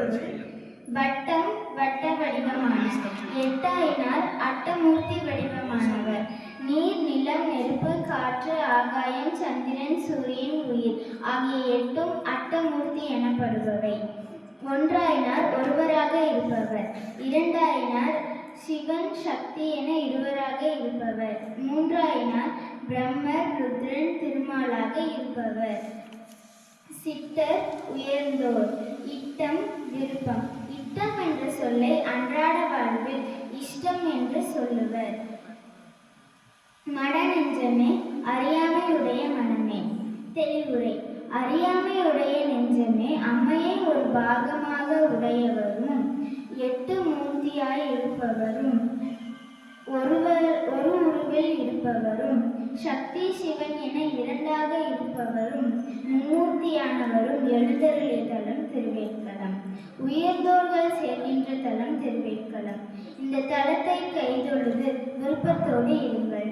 வட்டம் வட்ட வடிவமான எட்டாயினால் அட்டமூர்த்தி வடிவமானவர். நீர் நிலம் நெருப்பு காற்று ஆகாயம் சந்திரன் சூரியன் உயிர் ஆகிய எட்டும் அட்டமூர்த்தி எனப்படுபவை. ஒன்றாயினார் ஒருவராக இருப்பவர். இரண்டாயினார் சிவன் சக்தி என இருவராக இருப்பவர். மூன்றாயினார் பிரம்மர் ருத்ரன் திருமாலாக இருப்பவர். சித்தர் உயர்ந்தோர். இட்டம் விருப்பம். இட்டம் என்ற சொல்லை அன்றாட வாழ்வில் இஷ்டம் என்று சொல்லுவர். மட நெஞ்சமே அறியாமையுடைய மனமே. தெளிவுரை. அறியாமையுடைய நெஞ்சமே அம்மையை ஒரு பாகமாக உடையவரும் எட்டு மூர்த்தியாய் இருப்பவரும் ஒருவர் ஒரு உருவில் இருப்பவரும் சக்தி சிவன் என இரண்டாக இருப்பவரும் மும்மூர்த்தியானவரும் எழுந்தருளிய தலம் திருவேற்களம் உயர்ந்தோர்கள் செல்கின்ற தலம் திருவேற்களம் இந்த தலத்தை கைதொழுது விருப்பத்தோடு இருங்கள்.